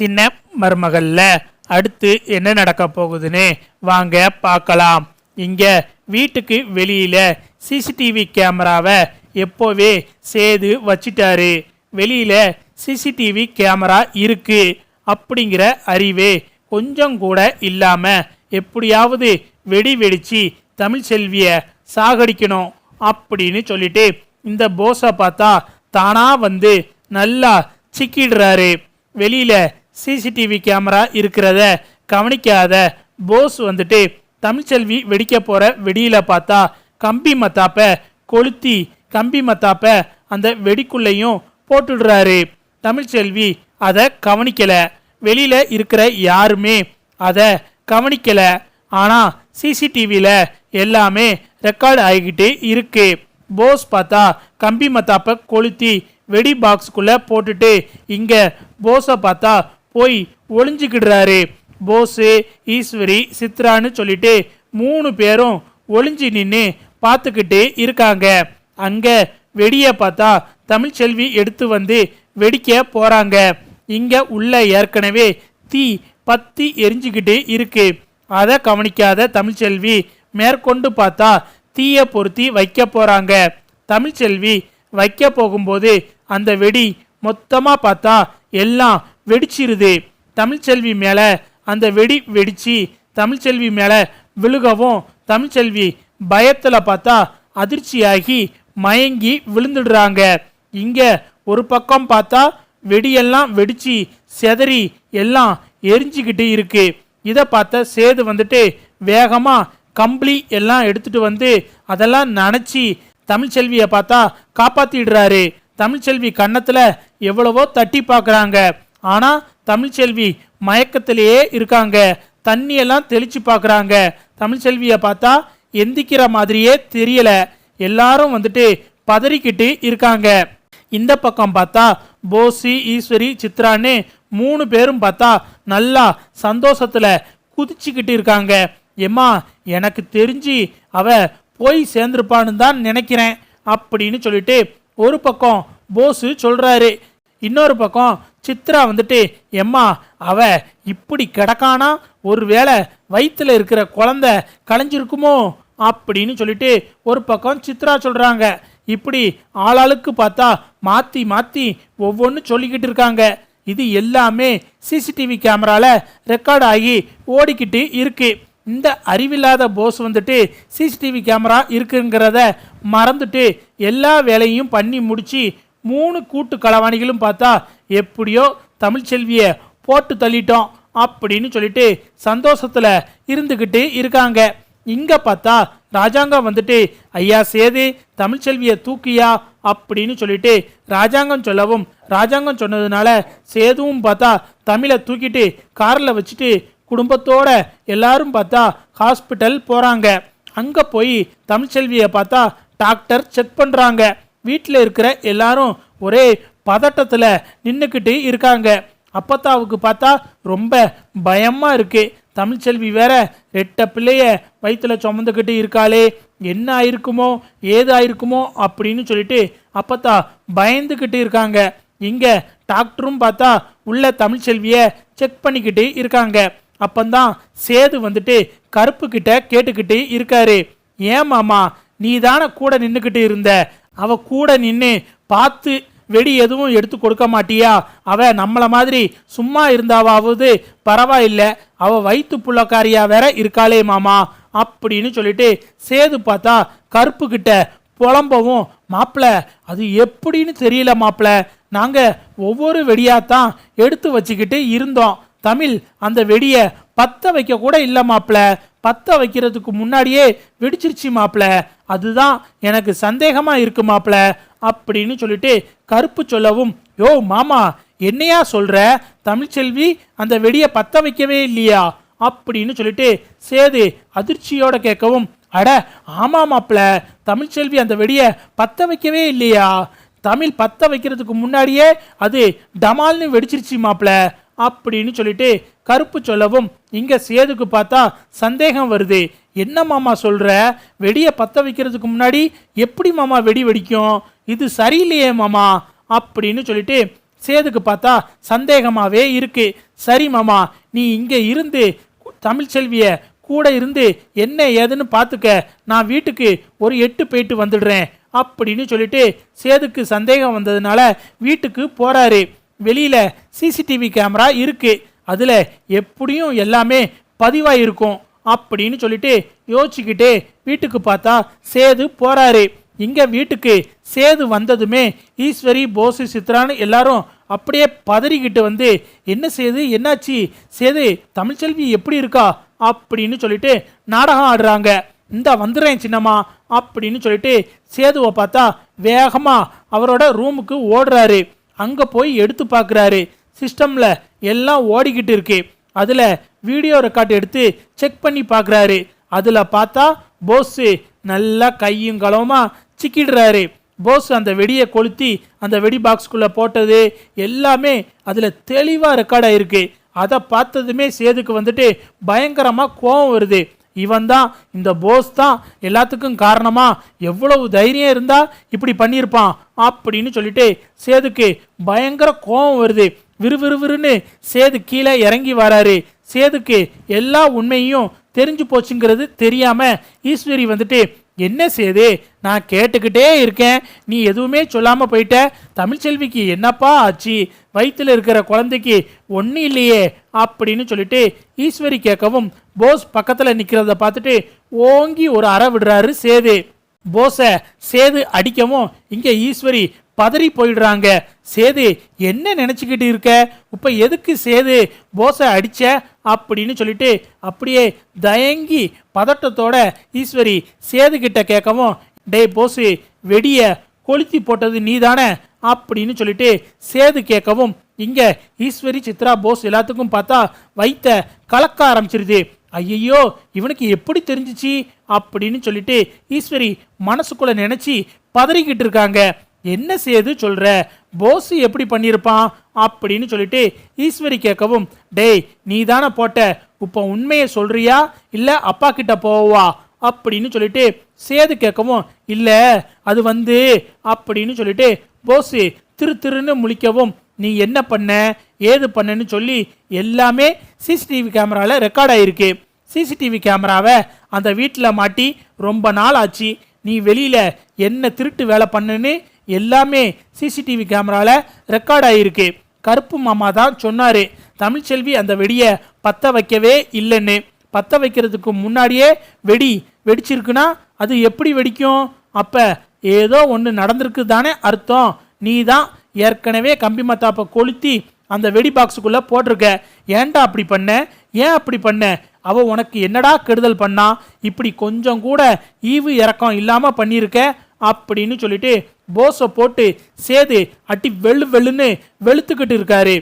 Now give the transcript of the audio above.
சின்ன மருமகள்ல. அடுத்து என்ன நடக்க போகுதுன்னு வாங்க பார்க்கலாம். இங்க வீட்டுக்கு வெளியில சிசிடிவி கேமராவை எப்போவே சேது வச்சிட்டாரு. வெளியில சிசிடிவி கேமரா இருக்கு. அப்படிங்கிற அறிவே கொஞ்சம் கூட இல்லாம எப்படியாவது வெடி வெடிச்சு தமிழ் செல்விய சாகடிக்கணும் அப்படின்னு சொல்லிட்டு இந்த போஸை பார்த்தா தானா வந்து நல்லா சிக்கிடுறாரு. வெளியில சிசிடிவி கேமரா இருக்கிறத கவனிக்காத. போஸ் வந்துட்டு தமிழ்ச்செல்வி வெடிக்க போகிற வெடியில் பார்த்தா கம்பி மத்தாப்ப கொளுத்தி கம்பி மத்தாப்ப அந்த வெடிக்குள்ளேயும் போட்டுடுறாரு. தமிழ்ச்செல்வி அதை கவனிக்கலை. வெளியில் இருக்கிற யாருமே அதை கவனிக்கலை. ஆனால் சிசிடிவியில் எல்லாமே ரெக்கார்ட் ஆகிக்கிட்டு இருக்கு. போஸ் பார்த்தா கம்பி மத்தாப்ப கொளுத்தி வெடி பாக்ஸுக்குள்ளே போட்டுட்டு இங்கே போஸை பார்த்தா போய் ஒளிஞ்சுக்கிடுறாரு. போஸு ஈஸ்வரி சித்ரான்னு சொல்லிட்டு மூணு பேரும் ஒளிஞ்சு நின்று பார்த்துக்கிட்டு இருக்காங்க. அங்கே வெடியை பார்த்தா தமிழ்ச்செல்வி எடுத்து வந்து வெடிக்க போறாங்க. இங்கே உள்ள ஏற்கனவே தீ பத்தி எரிஞ்சுக்கிட்டு இருக்கு. அதை கவனிக்காத தமிழ்ச்செல்வி மேற்கொண்டு பார்த்தா தீயை பொருத்தி வைக்க போகிறாங்க தமிழ்ச்செல்வி வைக்க போகும்போது அந்த வெடி மொத்தமாக பார்த்தா எல்லாம் வெடிச்சிருது. தமிழ்ச்செல்வி மேலே அந்த வெடி வெடிச்சு தமிழ்ச்செல்வி மேலே விழுகவும் தமிழ்ச்செல்வி பயத்தில் பார்த்தா அதிர்ச்சியாகி மயங்கி விழுந்துடுறாங்க. இங்கே ஒரு பக்கம் பார்த்தா வெடியெல்லாம் வெடிச்சு செதறி எல்லாம் எரிஞ்சுக்கிட்டு இருக்கு. இதை பார்த்த சேது வந்துட்டு வேகமாக கம்பளி எல்லாம் எடுத்துட்டு வந்து அதெல்லாம் நனைச்சி தமிழ்ச்செல்வியை பார்த்தா காப்பாற்றிடுறாரு தமிழ்ச்செல்வி கன்னத்தில் எவ்வளவோ தட்டி பார்க்குறாங்க. ஆனால் தமிழ்ச்செல்வி மயக்கத்திலேயே இருக்காங்க. தண்ணியெல்லாம் தெளித்து தெளிச்சு தமிழ்ச்செல்வியை பார்த்தா எந்திக்கிற மாதிரியே தெரியல. எல்லாரும் வந்துட்டு பதறிக்கிட்டு இருக்காங்க. இந்த பக்கம் பார்த்தா போசி ஈஸ்வரி சித்ரான்னு மூணு பேரும் பார்த்தா நல்லா சந்தோஷத்தில் குதிச்சுக்கிட்டு இருக்காங்க. எம்மா எனக்கு தெரிஞ்சு அவ போய் சேர்ந்துருப்பான்னு தான் நினைக்கிறேன் அப்படின்னு சொல்லிட்டு ஒரு பக்கம் போஸு சொல்கிறாரு இன்னொரு பக்கம் சித்ரா வந்துட்டு எம்மா அவ இப்படி கிடக்கானா? ஒருவேளை வயிற்றில் இருக்கிற குழந்த களைஞ்சிருக்குமோ? அப்படின்னு சொல்லிட்டு ஒரு பக்கம் சித்ரா சொல்கிறாங்க இப்படி ஆளாளுக்கு பார்த்தா மாற்றி மாற்றி ஒவ்வொன்று சொல்லிக்கிட்டு இருக்காங்க. இது எல்லாமே சிசிடிவி கேமராவில் ரெக்கார்ட் ஆகி ஓடிக்கிட்டு இருக்கு. இந்த அறிவில்லாத போஸ் வந்துட்டு சிசிடிவி கேமரா இருக்குங்கிறத மறந்துட்டு எல்லா வேலையும் பண்ணி முடித்து மூணு கூட்டு களவாணிகளும் பார்த்தா எப்படியோ தமிழ்ச்செல்வியை போட்டு தள்ளிட்டோம் அப்படின்னு சொல்லிட்டு சந்தோஷத்தில் இருந்துக்கிட்டு இருக்காங்க. இங்கே பார்த்தா ராஜாங்கம் வந்துட்டு ஐயா சேது தமிழ்ச்செல்வியை தூக்கியா? அப்படின்னு சொல்லிட்டு ராஜாங்கம் சொல்லவும் ராஜாங்கம் சொன்னதுனால சேதுவும் பார்த்தா தமிழை தூக்கிட்டு காரில் வச்சுட்டு குடும்பத்தோட எல்லாரும் பார்த்தா ஹாஸ்பிட்டல் போகிறாங்க அங்கே போய் தமிழ்ச்செல்வியை பார்த்தா டாக்டர் செக் பண்ணுறாங்க வீட்டில் இருக்கிற எல்லாரும் ஒரே பதட்டத்தில் நின்றுக்கிட்டு இருக்காங்க. அப்பத்தாவுக்கு பார்த்தா ரொம்ப பயமாக இருக்குது தமிழ்ச்செல்வி வேற ரெட்ட பிள்ளைய வயிற்றில் சுமந்துக்கிட்டு இருக்காளே. என்ன ஆயிருக்குமோ ஏது ஆயிருக்குமோ அப்படின்னு சொல்லிட்டு அப்பத்தா பயந்துக்கிட்டு இருக்காங்க. இங்கே டாக்டரும் பார்த்தா உள்ள தமிழ்ச்செல்வியை செக் பண்ணிக்கிட்டு இருக்காங்க. அப்பந்தான் சேது வந்துட்டு கருப்புக்கிட்ட கேட்டுக்கிட்டு இருக்காரு. ஏன் மாமா நீ தானே கூட நின்றுக்கிட்டு இருந்த? அவ கூட நின்று பார்த்து வெடி எதுவும் எடுத்து கொடுக்க மாட்டியா? அவ நம்மள மாதிரி சும்மா இருந்தாவாவது பரவாயில்ல. அவ வயிற்று புள்ளக்காரியா வேற இருக்காளே மாமா அப்படின்னு சொல்லிட்டு சேது பார்த்தா கருப்பு கிட்ட புலம்பவும் மாப்பிள அது எப்படின்னு தெரியல மாப்பிள. நாங்க ஒவ்வொரு வெடியாத்தான் எடுத்து வச்சுக்கிட்டு இருந்தோம். தமிழ் அந்த வெடிய பத்த வைக்க கூட இல்லை மாப்பிள. பத்த வைக்கிறதுக்கு முன்னாடியே வெடிச்சிருச்சு மாப்பிள. அதுதான் எனக்கு சந்தேகமா இருக்கு மாப்பிள. அப்படின்னு சொல்லிட்டு கருப்பு சொல்லவும் யோ மாமா என்னையா சொல்கிற தமிழ்ச்செல்வி அந்த வெடியை பற்ற வைக்கவே இல்லையா? அப்படின்னு சொல்லிட்டு சேது அதிர்ச்சியோட கேட்கவும் அட ஆமா மாப்பிள்ள தமிழ்ச்செல்வி அந்த வெடியை பத்த வைக்கவே இல்லையா? தமிழ் பத்த வைக்கிறதுக்கு முன்னாடியே அது டமால்னு வெடிச்சிருச்சு மாப்பிள்ள அப்படின்னு சொல்லிட்டு கருப்பு சொல்லவும் இங்கே சேதுக்கு பார்த்தா சந்தேகம் வருது. என்ன மாமா சொல்கிற வெடியை பற்ற வைக்கிறதுக்கு முன்னாடி எப்படி மாமா வெடி வெடிக்கும்? இது சரியில்லையே மாமா அப்படின்னு சொல்லிட்டு சேதுக்கு பார்த்தா சந்தேகமாகவே இருக்கு. சரி மாமா நீ இங்கே இருந்து தமிழ்ச்செல்விய கூட இருந்து என்ன ஏதுன்னு பார்த்துக்க. நான் வீட்டுக்கு ஒரு எட்டு போயிட்டு வந்துடுறேன் அப்படின்னு சொல்லிட்டு சேதுக்கு சந்தேகம் வந்ததுனால வீட்டுக்கு போகிறாரு வெளியில் சிசிடிவி கேமரா இருக்குது அதில் எப்படியும் எல்லாமே பதிவாயிருக்கும் அப்படின்னு சொல்லிட்டு யோசிச்சுக்கிட்டு வீட்டுக்கு பார்த்தா சேது போகிறாரு இங்க வீட்டுக்கு சேது வந்ததுமே ஈஸ்வரி போசு சித்ரான்னு எல்லாரும் அப்படியே பதறிக்கிட்டு வந்து என்ன சேது? என்னாச்சு? சேது தமிழ்ச்செல்வி எப்படி இருக்கா? அப்படின்னு சொல்லிட்டு நாடகம் ஆடுறாங்க. இந்த வந்துடுறேன் சின்னம்மா அப்படின்னு சொல்லிட்டு சேதுவை பார்த்தா வேகமாக அவரோட ரூமுக்கு ஓடுறாரு. அங்கே போய் எடுத்து பார்க்குறாரு சிஸ்டமில் எல்லாம் ஓடிக்கிட்டு இருக்கு. அதில் வீடியோ ரெக்கார்ட் எடுத்து செக் பண்ணி பார்க்குறாரு அதில் பார்த்தா போஸு நல்லா கையும் களவுமாக சிக்கிடுறாரு. போஸ் அந்த வெடியை கொளுத்தி அந்த வெடி பாக்ஸ்க்குள்ளே போட்டது எல்லாமே அதில் தெளிவாக ரெக்கார்ட் ஆகிருக்கு அதை பார்த்ததுமே சேதுக்கு வந்துட்டு பயங்கரமாக கோபம் வருது. இவன் தான் இந்த போஸ் தான் எல்லாத்துக்கும் காரணமாக எவ்வளவு தைரியம் இருந்தால் இப்படி பண்ணியிருப்பான்? அப்படின்னு சொல்லிட்டு சேதுக்கு பயங்கர கோபம் வருது. விறுவிறுவிறுன்னு சேது கீழே இறங்கி வராரு. சேதுக்கு எல்லா உண்மையும் தெரிஞ்சு போச்சுங்கிறது தெரியாம ஈஸ்வரி வந்துட்டு என்ன சேது? நான் கேட்டுக்கிட்டே இருக்கேன். நீ எதுவுமே சொல்லாம போயிட்ட. தமிழ்ச்செல்விக்கு என்னப்பா ஆச்சு? வயிற்றுல இருக்கிற குழந்தைக்கு ஒன்றும் இல்லையே அப்படின்னு சொல்லிட்டு ஈஸ்வரி கேட்கவும் போஸ் பக்கத்தில் நிற்கிறத பார்த்துட்டு ஓங்கி ஒரு அற விடுறாரு சேது. போஸை சேது அடிக்கவும் இங்கே ஈஸ்வரி பதறி போயிடுறாங்க. சேது என்ன நினச்சிக்கிட்டு இருக்க? இப்போ எதுக்கு சேது போஸை அடிச்ச? அப்படின்னு சொல்லிட்டு அப்படியே தயங்கி பதட்டத்தோட ஈஸ்வரி சேது கிட்ட கேட்கவும் டேய் போஸு வெடிய கொளுத்தி போட்டது நீதானே? அப்படின்னு சொல்லிட்டு சேது கேட்கவும் இங்கே ஈஸ்வரி சித்ரா போஸ் எல்லாத்துக்கும் பார்த்தா வைத்த கலக்க ஆரம்பிச்சிருது. ஐயையோ இவனுக்கு எப்படி தெரிஞ்சிச்சு? அப்படின்னு சொல்லிட்டு ஈஸ்வரி மனசுக்குள்ளே நினச்சி பதறிக்கிட்டு இருக்காங்க. என்ன சேது சொல்கிற போஸ் எப்படி பண்ணியிருப்பான்? அப்படின்னு சொல்லிட்டு ஈஸ்வரி கேட்கவும் டேய் நீ தானே போட்ட. இப்போ உண்மையை சொல்கிறியா இல்லை அப்பா கிட்ட போவா? அப்படின்னு சொல்லிட்டு சேது கேட்கவும் இல்லை அது வந்து அப்படின்னு சொல்லிட்டு போஸு திரு திருன்னு முழிக்கவும் நீ என்ன பண்ண? ஏது பண்ணன்னு சொல்லி எல்லாமே சிசிடிவி கேமராவில் ரெக்கார்ட் ஆயிருக்கு. சிசிடிவி கேமராவை அந்த வீட்டில் மாட்டி ரொம்ப நாள் ஆச்சு. நீ வெளியில் என்ன திருட்டு வேலை பண்ணுன்னு எல்லாமே சிசிடிவி கேமரால ரெக்கார்ட் ஆயிருக்கு. கருப்பு மாமா தான் சொன்னாரு தமிழ்ச்செல்வி அந்த வெடியை பத்த வைக்கவே இல்லைன்னு. பத்த வைக்கிறதுக்கு முன்னாடியே வெடி வெடிச்சிருக்குன்னா அது எப்படி வெடிக்கும்? அப்ப ஏதோ ஒன்று நடந்திருக்கு தானே அர்த்தம். நீ தான் ஏற்கனவே கம்பி மத்தாப்பை கொளுத்தி அந்த வெடி பாக்ஸுக்குள்ளே போட்டிருக்க. ஏன்டா அப்படி பண்ண? ஏன் அப்படி பண்ண? அவ உனக்கு என்னடா கெடுதல் பண்ணா? இப்படி கொஞ்சம் கூட ஈவு இறக்கம் இல்லாமல் பண்ணியிருக்க. அப்படின்னு சொல்லிட்டு போஸை போட்டு சேது அட்டி வெள்ளு வெள்ளுன்னு வெளுத்துக்கிட்டு இருக்காரு.